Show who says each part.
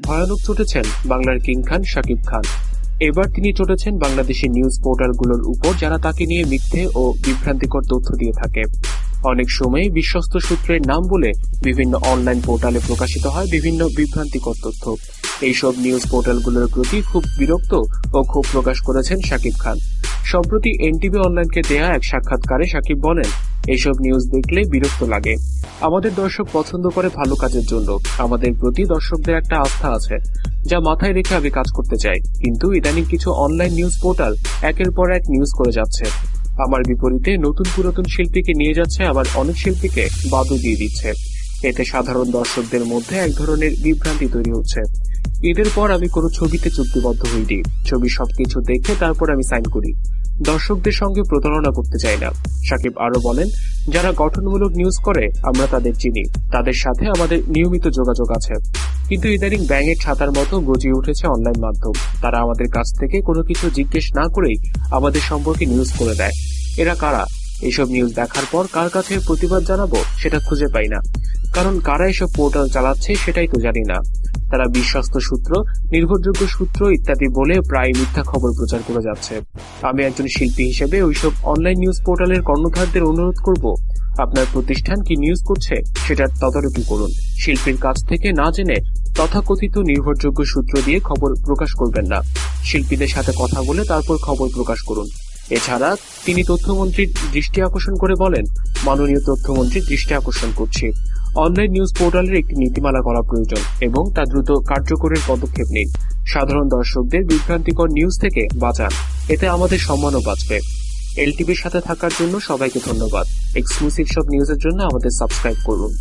Speaker 1: ভয়ানক চটেছেন বাংলার কিং খান শাকিব খান। এবার তিনি চটেছেন বাংলাদেশি নিউজ পোর্টালগুলোর উপর যারা তাকে নিয়ে মিথ্যে ও বিভ্রান্তিকর তথ্য দিয়ে থাকে। অনেক সময় বিশ্বস্ত সূত্রের নাম বলে বিভিন্ন অনলাইন পোর্টালে প্রকাশিত হয় বিভিন্ন বিভ্রান্তিকর তথ্য। এইসব নিউজ পোর্টালগুলোর প্রতি খুব বিরক্ত ও ক্ষোভ প্রকাশ করেছেন শাকিব খান। সম্প্রতি এনটিভি অনলাইনকে দেয়া এক সাক্ষাৎকারে শাকিব বলেন এইসব নিউজ দেখলে বিরক্ত লাগে। আমাদের দর্শক পছন্দ করে ভালো কাজের জন্য। আমাদের প্রতি দর্শকদের একটা আস্থা আছে, যা মাথায় রেখে আমি কাজ করতে চাই। কিন্তু ইদানিং কিছু অনলাইন নিউজ পোর্টাল একের পর এক নিউজ করে যাচ্ছে। আমার বিপরীতে নতুন পুরাতন শিল্পীকে নিয়ে যাচ্ছে আবার অনেক শিল্পীকে বাদও দিয়ে দিচ্ছে। এতে সাধারণ দর্শকদের মধ্যে এক ধরনের বিভ্রান্তি তৈরি হচ্ছে। ঈদের পর আমি কোনো ছবিতে চুক্তিবদ্ধ হইনি। ছবি সবকিছু দেখে তারপর আমি সাইন করি। দর্শকদের সঙ্গে প্রতারণা করতে চাই না। সাকিব আরও বলেন, যারা গঠনমূলক নিউজ করে, আমরা তাদের চিনি। তাদের সাথে আমাদের নিয়মিত যোগাযোগ আছে। কিন্তু ইদানিং ব্যাঙের ছাতার মতো গজিয়ে উঠেছে অনলাইন মাধ্যম। তারা আমাদের কাছ থেকে কোনো কিছু জিজ্ঞেস না করেই আমাদের সম্পর্কে নিউজ করে দেয়। এরা কারা? এসব নিউজ দেখার পর কার কাছে প্রতিবাদ জানাব, সেটা খুঁজে পাই না। কারণ কারা এসব পোর্টাল চালাচ্ছে, সেটাই তো জানি না। তারা বিশ্বস্ত সূত্র, নির্ভরযোগ্য সূত্র ইত্যাদি বলে প্রায় মিথ্যা খবর প্রচার করে যাচ্ছে। আমি একজন শিল্পী হিসেবে ওইসব অনলাইন নিউজ পোর্টালের কর্ণধারদের অনুরোধ করব, আপনার প্রতিষ্ঠান কি নিউজ করছে সেটার তদারকি করুন। শিল্পীর কাছ থেকে না জেনে তথাকথিত নির্ভরযোগ্য সূত্র দিয়ে খবর প্রকাশ করবেন না। শিল্পীদের সাথে কথা বলে তারপর খবর প্রকাশ করুন। এছাড়া তিনি তথ্যমন্ত্রীর দৃষ্টি আকর্ষণ করে বলেন, মাননীয় তথ্যমন্ত্রীর দৃষ্টি আকর্ষণ করছি। অনলাইন নিউজ পোর্টালের একটি নীতিমালা করা প্রয়োজন এবং তা দ্রুত কার্যকরের পদক্ষেপ নিন। সাধারণ দর্শকদের বিভ্রান্তিকর নিউজ থেকে বাঁচান। এতে আমাদের সম্মানও বাঁচবে। এলটিভির সাথে থাকার জন্য সবাইকে ধন্যবাদ। এক্সক্লুসিভ সব নিউজের জন্য আমাদের সাবস্ক্রাইব করুন।